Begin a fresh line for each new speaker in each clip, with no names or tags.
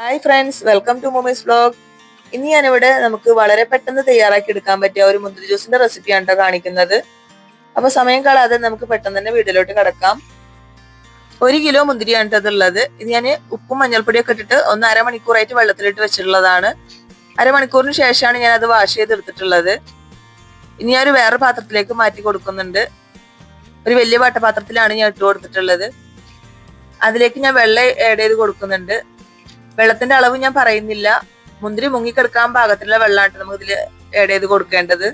Hi friends welcome to mommy's blog ഇന്ന് ഞാനിവിടെ നമുക്ക് വളരെ പെട്ടെന്ന് തയ്യാറാക്കി എടുക്കാൻ പറ്റിയ ഒരു മുന്തിരി ജ്യൂസിന്റെ റെസിപ്പിയാണ് കേട്ടോ കാണിക്കുന്നത്. അപ്പൊ സമയം കളാതെ നമുക്ക് പെട്ടെന്ന് തന്നെ വീട്ടിലോട്ട് കിടക്കാം. ഒരു കിലോ മുന്തിരിയാണ് കേട്ടോ അതുള്ളത് ഇത് ഞാൻ ഉപ്പും മഞ്ഞൾപ്പൊടിയൊക്കെ ഇട്ടിട്ട് ഒന്ന് അരമണിക്കൂറായിട്ട് വെള്ളത്തിലിട്ട് വെച്ചിട്ടുള്ളതാണ്. അരമണിക്കൂറിന് ശേഷമാണ് ഞാൻ അത് വാഷ് ചെയ്തെടുത്തിട്ടുള്ളത്. ഇനി ഞാൻ ഒരു വേറെ പാത്രത്തിലേക്ക് മാറ്റി കൊടുക്കുന്നുണ്ട്. ഒരു വലിയ വട്ടപാത്രത്തിലാണ് ഞാൻ ഇട്ട് കൊടുത്തിട്ടുള്ളത്. അതിലേക്ക് ഞാൻ വെള്ളം ആഡ് ചെയ്ത് കൊടുക്കുന്നുണ്ട്. വെള്ളത്തിന്റെ അളവ് ഞാൻ പറയുന്നില്ല. മുന്തിരി മുങ്ങിക്കെടുക്കാൻ പാകത്തിലുള്ള വെള്ളമായിട്ട് നമുക്ക് ഇതിൽ ആഡ് ചെയ്ത് കൊടുക്കേണ്ടത്.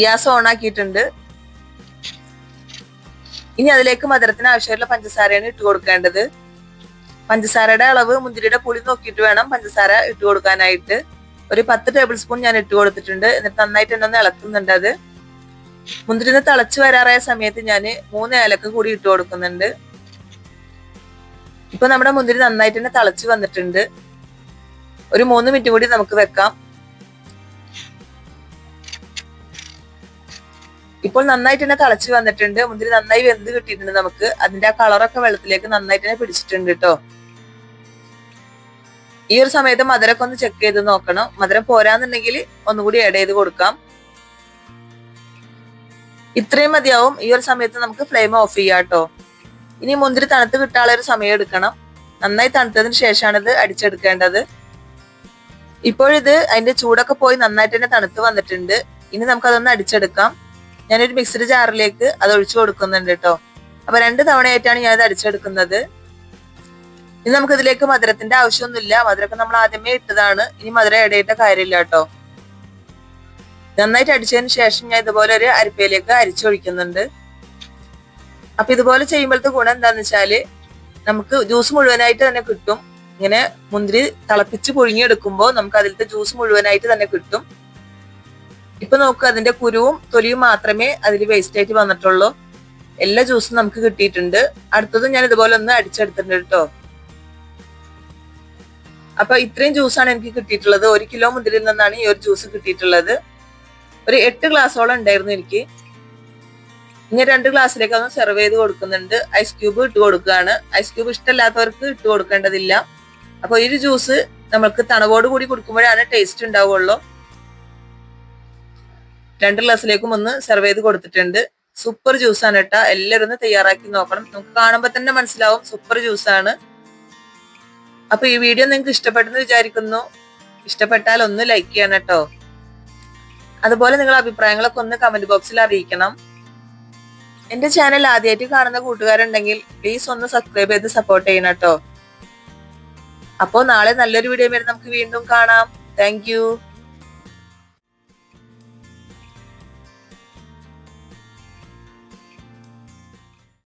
ഗ്യാസ് ഓൺ ആക്കിയിട്ടുണ്ട്. ഇനി അതിലേക്ക് മധുരത്തിന് ആവശ്യമായിട്ടുള്ള പഞ്ചസാരയാണ് ഇട്ട് കൊടുക്കേണ്ടത്. പഞ്ചസാരയുടെ അളവ് മുന്തിരിയുടെ പുളി നോക്കിയിട്ട് വേണം പഞ്ചസാര ഇട്ട് കൊടുക്കാനായിട്ട്. ഒരു പത്ത് ടേബിൾ സ്പൂൺ ഞാൻ ഇട്ട് കൊടുത്തിട്ടുണ്ട്. എന്നിട്ട് നന്നായിട്ട് എന്നെ ഒന്ന് ഇളക്കുന്നുണ്ട് അത്. മുന്തിരി തിളച്ചു തിളച്ച് വരാറായ സമയത്ത് ഞാൻ മൂന്ന് ഏലക്ക കൂടി ഇട്ട് കൊടുക്കുന്നുണ്ട്. ഇപ്പൊ നമ്മുടെ മുന്തിരി നന്നായിട്ട് തന്നെ തിളച്ച് വന്നിട്ടുണ്ട്. ഒരു മൂന്ന് മിനിറ്റ് കൂടി നമുക്ക് വെക്കാം. ഇപ്പോൾ നന്നായിട്ട് തന്നെ തിളച്ച് വന്നിട്ടുണ്ട്. മുന്തിരി നന്നായി വെന്ത് കിട്ടിയിട്ടുണ്ട് നമുക്ക്. അതിന്റെ ആ കളറൊക്കെ വെള്ളത്തിലേക്ക് നന്നായിട്ട് തന്നെ പിടിച്ചിട്ടുണ്ട് കേട്ടോ ഈ ഒരു സമയത്ത് മധുരമൊക്കെ ഒന്ന് ചെക്ക് ചെയ്ത് നോക്കണം. മധുരം പോരാന്നുണ്ടെങ്കിൽ ഒന്നുകൂടി ആഡ് ചെയ്ത് കൊടുക്കാം. ഇത്രയും മതിയാവും. ഈ ഒരു സമയത്ത് നമുക്ക് ഫ്ലെയിം ഓഫ് ചെയ്യാം കേട്ടോ ഇനി മുന്തിരി തണുത്ത് കിട്ടാനുള്ള ഒരു സമയം എടുക്കണം. നന്നായി തണുത്തതിന് ശേഷമാണ് ഇത് അടിച്ചെടുക്കേണ്ടത്. ഇപ്പോഴിത് അതിന്റെ ചൂടൊക്കെ പോയി നന്നായിട്ട് തന്നെ തണുത്ത് വന്നിട്ടുണ്ട്. ഇനി നമുക്ക് അതൊന്ന് അടിച്ചെടുക്കാം. ഞാനൊരു മിക്സഡ് ജാറിലേക്ക് അത് ഒഴിച്ചു കൊടുക്കുന്നുണ്ട് കേട്ടോ. അപ്പൊ രണ്ട് തവണയായിട്ടാണ് ഞാൻ ഇത് അടിച്ചെടുക്കുന്നത്. ഇനി നമുക്ക് ഇതിലേക്ക് മധുരത്തിന്റെ ആവശ്യമൊന്നുമില്ല. മധുരമൊക്കെ നമ്മൾ ആദ്യമേ ഇട്ടതാണ്. ഇനി മധുരം ഇടയിട്ട കാര്യമില്ല കേട്ടോ. നന്നായിട്ട് അടിച്ചതിന് ശേഷം ഞാൻ ഇതുപോലെ ഒരു അരിപ്പയിലേക്ക് അരിച്ചൊഴിക്കുന്നുണ്ട്. അപ്പൊ ഇതുപോലെ ചെയ്യുമ്പോഴത്തെ ഗുണം എന്താന്ന് വെച്ചാൽ നമുക്ക് ജ്യൂസ് മുഴുവനായിട്ട് തന്നെ കിട്ടും. ഇങ്ങനെ മുന്തിരി തിളപ്പിച്ച് പുഴുങ്ങിയെടുക്കുമ്പോൾ നമുക്ക് അതിലത്തെ ജ്യൂസ് മുഴുവനായിട്ട് തന്നെ കിട്ടും. ഇപ്പൊ നോക്കുക അതിന്റെ കുരുവും തൊലിയും മാത്രമേ അതിൽ വേസ്റ്റ് ആയിട്ട് വന്നിട്ടുള്ളൂ. എല്ലാ ജ്യൂസും നമുക്ക് കിട്ടിയിട്ടുണ്ട്. അടുത്തത് ഞാൻ ഇതുപോലെ ഒന്ന് അടിച്ചെടുത്തിട്ടുണ്ട് കേട്ടോ. അപ്പൊ ഇത്രയും ജ്യൂസാണ് എനിക്ക് കിട്ടിയിട്ടുള്ളത്. ഒരു കിലോ മുന്തിരിയിൽ നിന്നാണ് ഈ ഒരു ജ്യൂസ് കിട്ടിയിട്ടുള്ളത്. ഒരു എട്ട് ഗ്ലാസ്സോളം ഉണ്ടായിരുന്നു എനിക്ക്. ഇനി രണ്ട് ഗ്ലാസ്സിലേക്ക് ഒന്ന് സെർവ് ചെയ്ത് കൊടുക്കുന്നുണ്ട്. ഐസ് ക്യൂബ് ഇട്ട് കൊടുക്കുകയാണ്. ഐസ് ക്യൂബ് ഇഷ്ടമല്ലാത്തവർക്ക് ഇട്ട് കൊടുക്കേണ്ടതില്ല. അപ്പൊ ഈ ജ്യൂസ് നമ്മൾക്ക് തണവോട് കൂടി കൊടുക്കുമ്പോഴാണ് ടേസ്റ്റ് ഉണ്ടാവുള്ളൂ. രണ്ട് ഗ്ലാസ്സിലേക്കും ഒന്ന് സെർവ് ചെയ്ത് കൊടുത്തിട്ടുണ്ട്. സൂപ്പർ ജ്യൂസാണ് കേട്ടോ എല്ലാവരും ഒന്ന് തയ്യാറാക്കി നോക്കണം. നമുക്ക് കാണുമ്പോൾ തന്നെ മനസ്സിലാവും. സൂപ്പർ ജ്യൂസാണ് അപ്പൊ ഈ വീഡിയോ നിങ്ങൾക്ക് ഇഷ്ടപ്പെട്ടെന്ന് വിചാരിക്കുന്നു. ഇഷ്ടപ്പെട്ടാൽ ഒന്ന് ലൈക്ക് ചെയ്യണം കേട്ടോ അതുപോലെ നിങ്ങളുടെ അഭിപ്രായങ്ങളൊക്കെ ഒന്ന് കമന്റ് ബോക്സിൽ അറിയിക്കണം. എന്റെ ചാനൽ ആദ്യമായിട്ട് കാണുന്ന കൂട്ടുകാരുണ്ടെങ്കിൽ പ്ലീസ് ഒന്ന് സബ്സ്ക്രൈബ് ചെയ്ത് സപ്പോർട്ട് ചെയ്യണം കേട്ടോ അപ്പോൾ നാളെ നല്ലൊരു വീഡിയോ വരെ നമുക്ക് വീണ്ടും കാണാം. താങ്ക്